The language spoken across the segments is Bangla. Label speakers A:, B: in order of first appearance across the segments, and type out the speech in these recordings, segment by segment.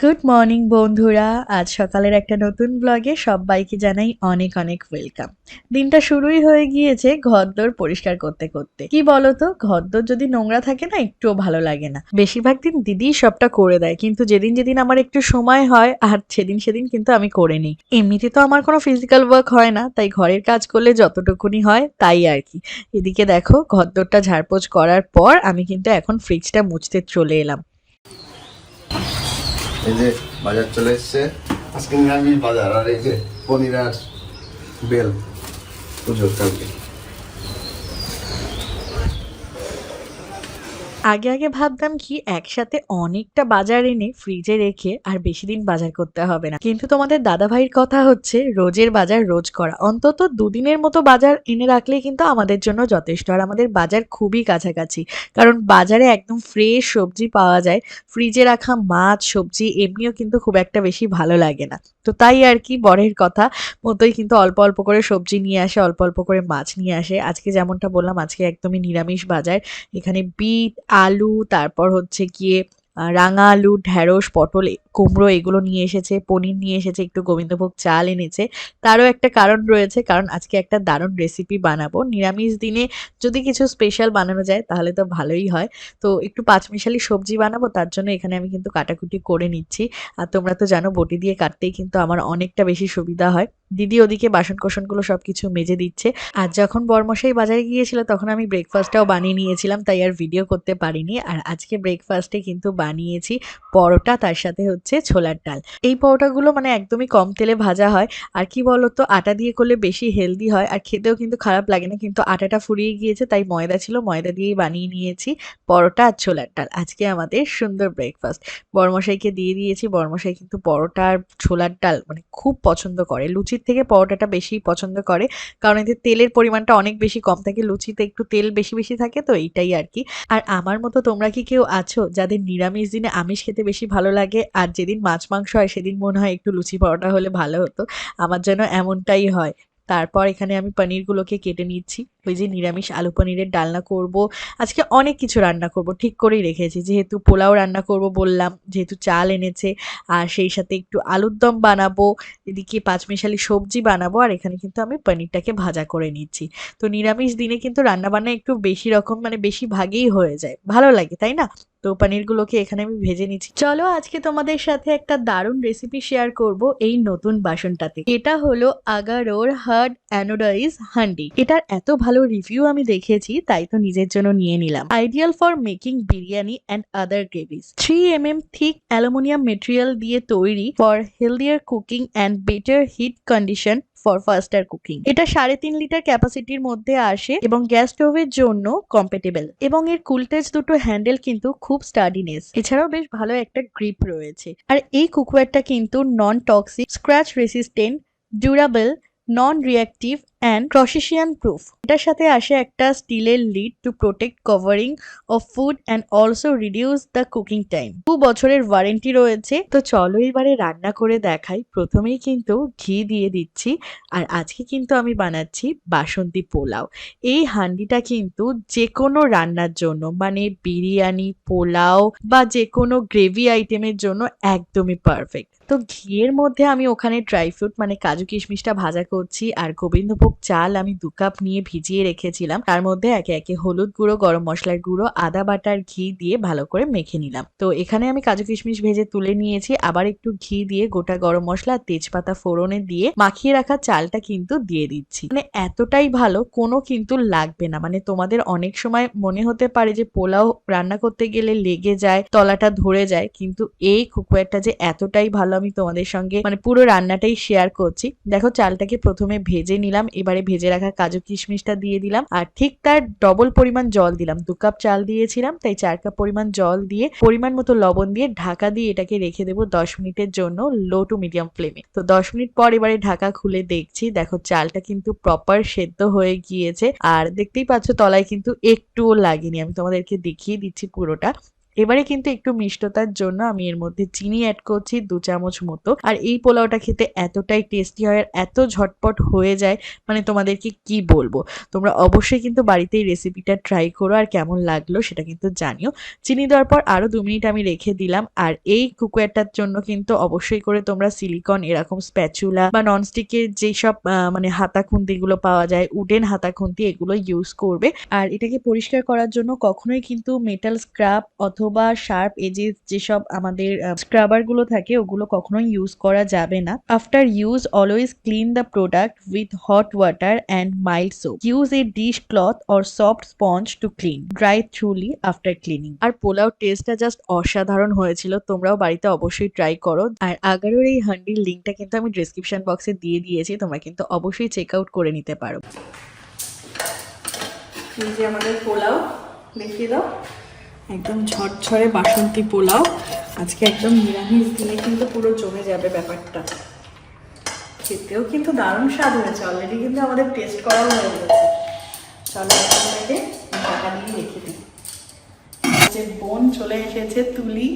A: গুড মর্নিং বন্ধুরা। আজ সকালের একটা নতুন ব্লগে সবাইকে জানাই অনেক অনেক ওয়েলকাম দিনটা শুরুই হয়ে গিয়েছে ঘরদোর পরিষ্কার করতে করতে। কি বলতো, ঘরদোর যদি নোংরা থাকে না, একটুও ভালো লাগে না। বেশিরভাগ দিন দিদি সবটা করে দেয়, কিন্তু যেদিন যেদিন আমার একটু সময় হয়, আর সেদিন সেদিন কিন্তু আমি করে নিই। এমনিতে তো আমার কোনো ফিজিক্যাল ওয়ার্ক হয় না, তাই ঘরের কাজ করলে যতটুকুনি হয়, তাই আর কি। এদিকে দেখো, ঘরদোরটা ঝাড়পোছ করার পর আমি কিন্তু এখন ফ্রিজটা মুছতে চলে এলাম।
B: এই যে বাজার চলে এসছে। আজকে নিরামিষ বাজার, আর এই যে পনির আর বেল। পুজোর কালকে।
A: আগে আগে ভাবতাম কি একসাথে অনেকটা বাজার এনে ফ্রিজে রেখে আর বেশি দিন বাজার করতে হবে না। কিন্তু তোমাদের দাদা ভাইয়ের কথা হচ্ছে, রোজের বাজার রোজ করা। অন্তত দুদিনের মতো বাজার এনে রাখলেই কিন্তু আমাদের জন্য যথেষ্ট। আর আমাদের বাজার খুবই কাছাকাছি। কারণ বাজারে একদম ফ্রেশ সবজি পাওয়া যায়। ফ্রিজে রাখা মাছ, সবজি এমনিও কিন্তু খুব একটা বেশি ভালো লাগে না। তো তাই আর কি বরের কথা। মতোই কিন্তু অল্প অল্প করে সবজি নিয়ে আসে, অল্প অল্প করে মাছ নিয়ে আসে। আজকে যেমনটা বললাম, আজকে একদমই নিরামিষ বাজার। এখানে বিট আলু তারপর হচ্ছে গিয়ে রাঙা আলু ঢ্যাঁড়স পটল কুমড়ো এগুলো নিয়ে এসেছে, পনির নিয়ে এসেছে, একটু গোবিন্দভোগ চাল এনেছে। তারও একটা কারণ রয়েছে, কারণ আজকে একটা দারুণ রেসিপি বানাবো। নিরামিষ দিনে যদি কিছু স্পেশাল বানানো যায়, তাহলে তো ভালোই হয়। তো একটু পাঁচমিশালি সবজি বানাবো, তার জন্য এখানে আমি কিন্তু কাটাকুটি করে নিচ্ছি। আর তোমরা তো জানো, বটি দিয়ে কাটতেই কিন্তু আমার অনেকটা বেশি সুবিধা হয়। দিদি ওদিকে বাসন কোসনগুলো সব কিছু মেজে দিচ্ছে। আর যখন বরমশাই বাজারে গিয়েছিল, তখন আমি ব্রেকফাস্টটাও বানিয়ে নিয়েছিলাম, তাই আর ভিডিও করতে পারিনি। আর আজকে ব্রেকফাস্টে কিন্তু বানিয়েছি পরোটা, তার সাথে হচ্ছে ছোলার ডাল। এই পরোটাগুলো মানে একদমই কম তেলে ভাজা হয়। আর কি বলতো, আটা দিয়ে করলে বেশি হেলদি হয়। আর খেতেও কিন্তু খারাপ লাগে না, কিন্তু আটাটা ফুরিয়ে গিয়েছে, তাই ময়দা ছিল, ময়দা দিয়েই বানিয়ে নিয়েছি পরোটা আর ছোলার ডাল। আজকে আমাদের সুন্দর ব্রেকফাস্ট বরমশাইকে দিয়ে দিয়েছি। বরমশাই কিন্তু পরোটা আর ছোলার ডাল মানে খুব পছন্দ করে। লুচির থেকে পরোটাটা বেশি পছন্দ করে। কারণ এতে তেলের পরিমাণটা অনেক বেশি কম থাকে, লুচিতে একটু তেল বেশি বেশি থাকে, তো এইটাই আর কি। আর আমার মতো তোমরা কি কেউ আছো যাদের নিরামিষ দিনে আমিষ খেতে বেশি ভালো লাগে? আর যেদিন মাছ, মাংস হয়, সেদিন মনে হয় একটু লুচি পরোটা হলে ভালো হতো। আমার যেন এমনটাই হয়। তারপর এখানে আমি পনিরগুলোকে কেটে নিচ্ছি। ওই যে নিরামিষ আলু পনিরের ডালনা করব। আজকে অনেক কিছু রান্না করব, ঠিক করেই রেখেছি। যেহেতু পোলাও রান্না করব বললাম, যেহেতু চাল এনেছে, আর সেই সাথে একটু আলুর দম বানাবো, এদিকে পাঁচমিশালি সবজি বানাবো, আর এখানে কিন্তু আমি পনিরটাকে ভাজা করে নিচ্ছি। তো নিরামিষ দিনে কিন্তু রান্নাবান্না একটু বেশি রকম মানে বেশি ভাগেই হয়ে যায়। ভালো লাগে, তাই না? তো পনিরগুলোকে এখানে আমি ভেজে নিচ্ছি। চলো আজকে তোমাদের সাথে একটা দারুণ রেসিপি শেয়ার করব এই নতুন বাসনটাতে। এটা হলো আগারোর হার্ড অ্যানোডাইজ হান্ডি। এটার এত ভালো রিভিউ আমি দেখেছি, তাই তো নিজের জন্য নিয়ে নিলাম। Ideal for making biryani and other gravies three m m thick aluminium material দিয়ে তৈরি for healthier cooking and better heat condition for faster cooking এটা সাড়ে তিন লিটার ক্যাপাসিটির মধ্যে আসে এবং গ্যাস স্টোভের জন্য কম্পেটেবল এবং এর কুলটেজ দুটো হ্যান্ডেল কিন্তু খুব স্টাডিনেস এছাড়াও বেশ ভালো একটা গ্রিপ রয়েছে। আর এই কুকওয়্যারটা কিন্তু non toxic scratch resistant durable non reactive and corrosion proof এটার সাথে আসে একটা স্টিলের lid to protect covering of food and also reduce the cooking time দু বছরের ওয়ারেন্টি রয়েছে। তো চলো এবারে রান্না করে দেখাই। প্রথমেই কিন্তু ঘি দিয়ে দিচ্ছি। আর আজকে কিন্তু আমি বানাচ্ছি বাসন্তী পোলাও। এই হান্ডিটা কিন্তু যে কোনো রান্নার জন্য মানে বিরিয়ানি, পোলাও বা যে কোনো গ্রেভি আইটেমের জন্য একদমই পারফেক্ট তো ঘিয়ের মধ্যে আমি ওখানে ড্রাই ফ্রুট মানে কাজু কিশমিশটা ভাজা করছি। আর গোবিন্দভোগ চাল আমি দু কাপ নিয়ে ভিজিয়ে রেখেছিলাম। তার মধ্যে একে একে হলুদ গুঁড়ো, গরম মশলার গুঁড়ো, আদা বাটার ঘি দিয়ে ভালো করে মেখে নিলাম। তো এখানে আমি কাজু কিশমিশ ভেজে তুলে নিয়েছি। আবার একটু ঘি দিয়ে গোটা গরম মশলা, তেজপাতা ফোড়নে দিয়ে মাখিয়ে রাখা চালটা কিন্তু দিয়ে দিচ্ছি। মানে এতটাই ভালো, কোনো কিন্তু লাগবে না। মানে তোমাদের অনেক সময় মনে হতে পারে যে পোলাও রান্না করতে গেলে লেগে যায়, তলাটা ধরে যায়। কিন্তু এই কুকওয়্যারটা যে এতটাই ভালো আমি তোমাদের সঙ্গে মানে পুরো রান্নাটাই শেয়ার করছি। দেখো, চালটাকে প্রথমে ভেজে নিলাম। এবারে ভেজে রাখা কাজু কিশমিশটা দিয়ে দিলাম। আর ঠিক তার ডবল পরিমাণ জল দিলাম। দু কাপ চাল দিয়েছিলাম, তাই চার কাপ পরিমাণ জল দিয়ে পরিমাণ মতো লবণ দিয়ে ঢাকা দিয়ে এটাকে রেখে দেবো দশ মিনিটের জন্য লো টু মিডিয়াম ফ্লেমে তো দশ মিনিট পর এবারে ঢাকা খুলে দেখছি, দেখো চালটা কিন্তু প্রপার সেদ্ধ হয়ে গিয়েছে। আর দেখতেই পাচ্ছ তলায় কিন্তু একটুও লাগেনি। আমি তোমাদেরকে দেখিয়ে দিচ্ছি পুরোটা। এবারে কিন্তু একটু মিষ্টতার জন্য আমি এর মধ্যে চিনি অ্যাড করছি, দু চামচ মতো। আর এই পোলাওটা খেতে এতটাই টেস্টি হয় আর এত ঝটপট হয়ে যায় মানে তোমাদেরকে কি বলব? তোমরা অবশ্যই কিন্তু বাড়িতে এই রেসিপিটা ট্রাই করো আর কেমন লাগল সেটা কিন্তু জানিও। চিনি দেওয়ার পর আরও দু মিনিট আমি রেখে দিলাম আর এই কুকুয়ারটার জন্য কিন্তু অবশ্যই করে তোমরা সিলিকন এরকম স্প্যাচুলা বা ননস্টিকের যেসব মানে হাতা খুন্তিগুলো পাওয়া যায় উডেন হাতা খুন্তি এগুলো ইউজ করবে। আর এটাকে পরিষ্কার করার জন্য কখনোই কিন্তু মেটাল স্ক্রাব অথবা শার্প এজেস যেসব আমাদের স্ক্রাবারগুলো থাকে ওগুলো কখনোই ইউজ করা যাবে না। After use always clean the product with hot water and mild soap use a dish cloth or soft sponge to clean dry thoroughly after cleaning আর পোলাও টেস্টটা জাস্ট অসাধারণ হয়েছিল তোমরাও বাড়িতে অবশ্যই ট্রাই করো। আর আগারোর এই হান্ডির লিঙ্কটা কিন্তু আমি ডিসক্রিপশন বক্সে দিয়ে দিয়েছি তোমরা কিন্তু অবশ্যই চেক আউট করে নিতে পারো। এই যে আমাদের পোলাও দেখিয়ে দাও। একদম ঝরঝরে বাসন্তী পোলাও। আজকে একদম নিরামিষ দিনে কিন্তু পুরো জমে যাবে ব্যাপারটা। খেতেও কিন্তু দারুণ স্বাদ হয়েছে। অলরেডি কিন্তু আমাদের টেস্ট করাও হয়ে গেছে। চলো টাকা দিয়ে রেখে দিই। যে বোন চলে এসেছে তুলি।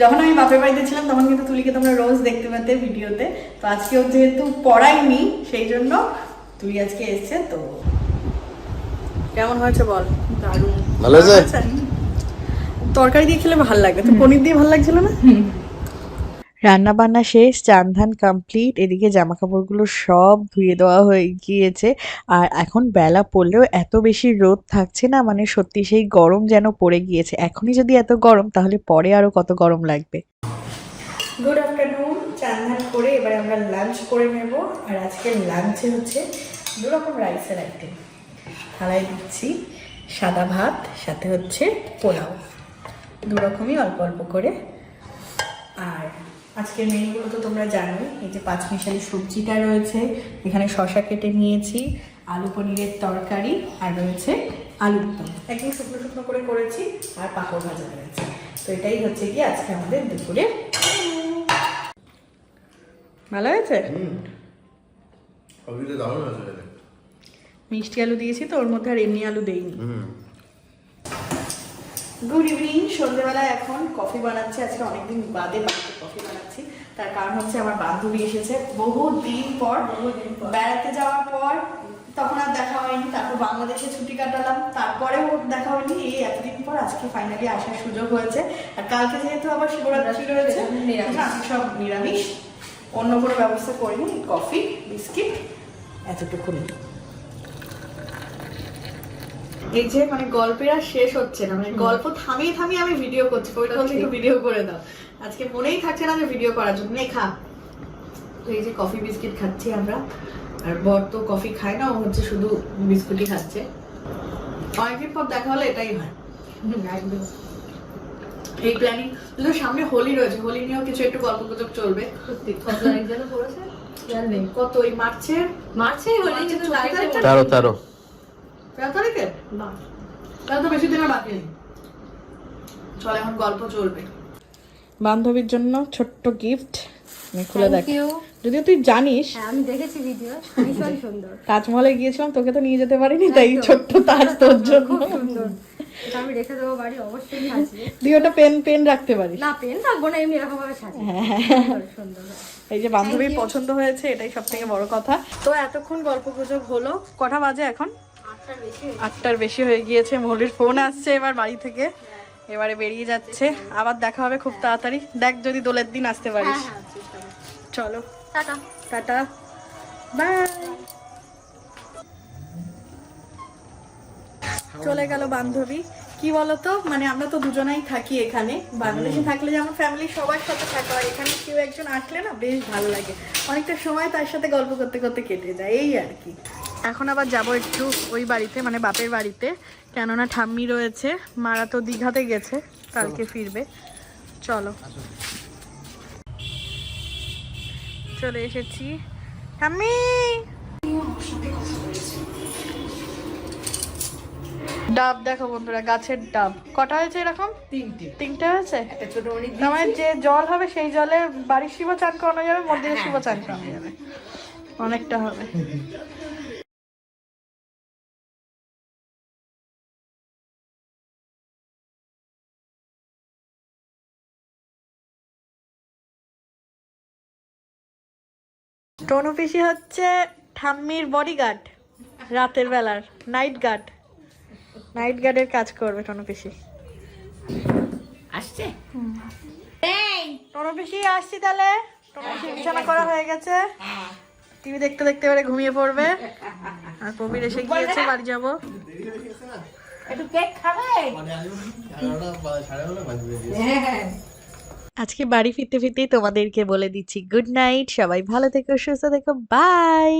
A: যখন আমি বাপের বাড়িতে ছিলাম তখন কিন্তু তুলিকে তোমরা রোজ দেখতে পেতে ভিডিওতে। তো আজকেও যেহেতু পড়াইনি সেই জন্য তুলি আজকে এসেছে তো কেমন হয়েছে বল? দারুণ।
B: ভালো হয়েছে?
A: তরকারি দিয়ে খেলে ভালো লাগবে। তো পনির দিয়ে ভালো লাগছিল না? রান্না বান্না শেষ চান ধান কমপ্লিট এদিকে জামা কাপড়গুলো সব ধুয়ে দেওয়া হয়ে গিয়েছে। আর এখন বেলা পড়লেও এত বেশি রোদ থাকছে না মানে সত্যি সেই গরম যেন পড়ে গিয়েছে। এখনই যদি এত গরম তাহলে পরে আরও কত গরম লাগবে। গুড আফটারনুন চান ধান করে এবার আমরা লাঞ্চ করে নেব। আর আজকে লাঞ্চে হচ্ছে দু রকম রাইসের আইটেম থালায় দিচ্ছি সাদা ভাত সাথে হচ্ছে পোলাও। দু রকমই অল্প অল্প করে। আর আজকের মেনুগুলো তো তোমরা জানোই এই যে পাঁচমিশালি সবজিটা রয়েছে এখানে শশা কেটে নিয়েছি আলু পনিরের তরকারি আর রয়েছে আলুর দম। একদম শুকনো শুকনো করে করেছি আর পাঁপড় ভাজা রয়েছে। তো এটাই হচ্ছে কি আজকে আমাদের দুপুরে ভালো হয়েছে? মিষ্টি আলু দিয়েছি তো ওর মধ্যে আর এমনি আলু দেইনি।
B: হুম।
A: গুড ইভিনিং সন্ধ্যেবেলা এখন কফি বানাচ্ছি। আজকে অনেকদিন বাদে বাড়িতে কফি বানাচ্ছি। তার কারণ হচ্ছে আমার বান্ধবী এসেছে। বহু দিন পর। বেড়াতে যাওয়ার পর তখন আর দেখা হয়নি। তারপর বাংলাদেশে ছুটি কাটালাম। তারপরেও দেখা হয়নি। এই এতদিন পর আজকে ফাইনালি আসার সুযোগ হয়েছে। আর কালকে যেহেতু আবার শিবরাত্রি রয়েছে। আমি সব নিরামিষ। অন্য কোনো ব্যবস্থা করিনি। কফি বিস্কিট এতটুকু এই যে মানে গল্পের আর শেষ হচ্ছে না। মানে গল্প থামিয়ে থামিয়ে আমি ভিডিও করছি। ওইটা হচ্ছে একটু ভিডিও করে দাও। আজকে মনেই থাকছে না যে ভিডিও করার জন্য। খা। তো এই যে কফি বিস্কিট খাচ্ছি আমরা। আর বর তো কফি খায় না ও হচ্ছে শুধু বিস্কুটই খাচ্ছে। অনেকদিন পর দেখা হলে এটাই হয়।
C: একদম।
A: এই প্ল্যানিং যদি সামনে হোলি রয়েছে। হোলি নিয়েও কিছু একটু গল্প গুজব চলবে।
C: সত্যি কত
A: ওই মার্চের
C: মার্চে হলে
B: তেরো তেরো।
A: তেরো তারিখে
C: না।
A: তাহলে তো বেশি দিন আর বাকি। নেই চল এখন গল্প চলবে। বান্ধবীর জন্য ছোট্ট গিফট আমি খুলে দেখ যদিও তুই জানিস
C: হ্যাঁ আমি দেখেছি ভিডিও ভীষণ সুন্দর।
A: তাজমহলে গিয়েছিলাম তোকে তো নিয়ে যেতে পারিনি তাই ছোট্ট তাজ তোর জন্য।
C: খুব সুন্দর আমি রেখে দেবো বাড়ি অবশ্যই সাজিয়ে।
A: তুই ওটা পেন পেন রাখতে পারিস।
C: না পেন থাকব না এমনি এরকম ভাবে সাজিয়ে সুন্দর, সুন্দর।
A: এই যে বান্ধবীর পছন্দ হয়েছে এটাই সব থেকে বড় কথা। তো এতক্ষণ গল্প গুজব হলো। কটা বাজে এখন?
C: আটটার বেশি
A: হয়ে গিয়েছে। মৌলির ফোন আসছে এবার বাড়ি থেকে। এবারে বেরিয়ে যাচ্ছে। আবার দেখা হবে খুব তাড়াতাড়ি। দেখ যদি দোলের দিন আসতে
C: হ্যাঁ
A: পারিস।
C: হ্যাঁ।
A: চলো।
C: টাটা।
A: টাটা। বাই। চলে গেল বান্ধবী। কি বলতো? মানে আমরা তো দুজনাই থাকি এখানে। বাংলাদেশে থাকলে যেমন ফ্যামিলি সবার সাথে থাকা হয় এখানে কেউ একজন আসলে না বেশ ভালো লাগে। অনেকটা সময় তার সাথে গল্প করতে করতে কেটে যায় এই আর কি। এখন আবার যাব একটু ওই বাড়িতে মানে বাপের বাড়িতে। কেননা ঠাম্মি রয়েছে মারা তো দীঘাতে গেছে কালকে ফিরবে। চলো। চলে এসেছি। ঠাম্মি! ডাব দেখো বন্ধুরা গাছের ডাব। কটা হয়েছে এরকম?
C: তিনটে।
A: তিনটে হয়েছে?
C: ছোট
A: মনি যে জল হবে সেই জলে বাড়ির শিব চান করানো যাবে মন্দিরের শিব চান করানো যাবে। অনেকটা হবে। টনু পিসি হচ্ছে ঠাম্মির বডিগার্ড রাতের বেলার নাইট গার্ড নাইট গার্ডের কাজ করবে টনু পিসি।
D: আসছে?
A: টনু পিসি আসছি তাহলে। টনু পিসি বিছানা করা হয়ে গেছে। টিভি দেখতে দেখতে এবারে ঘুমিয়ে পড়বে। আর প্রবীর এসে গিয়েছে বাড়ি যাব।
D: একটু কেক খাবে? হ্যাঁ।
A: আজকে বাড়ি ফিরতে ফিরতেই তোমাদেরকে বলে দিচ্ছি গুড নাইট সবাই ভালো থেকো, সুস্থ থেকো বাই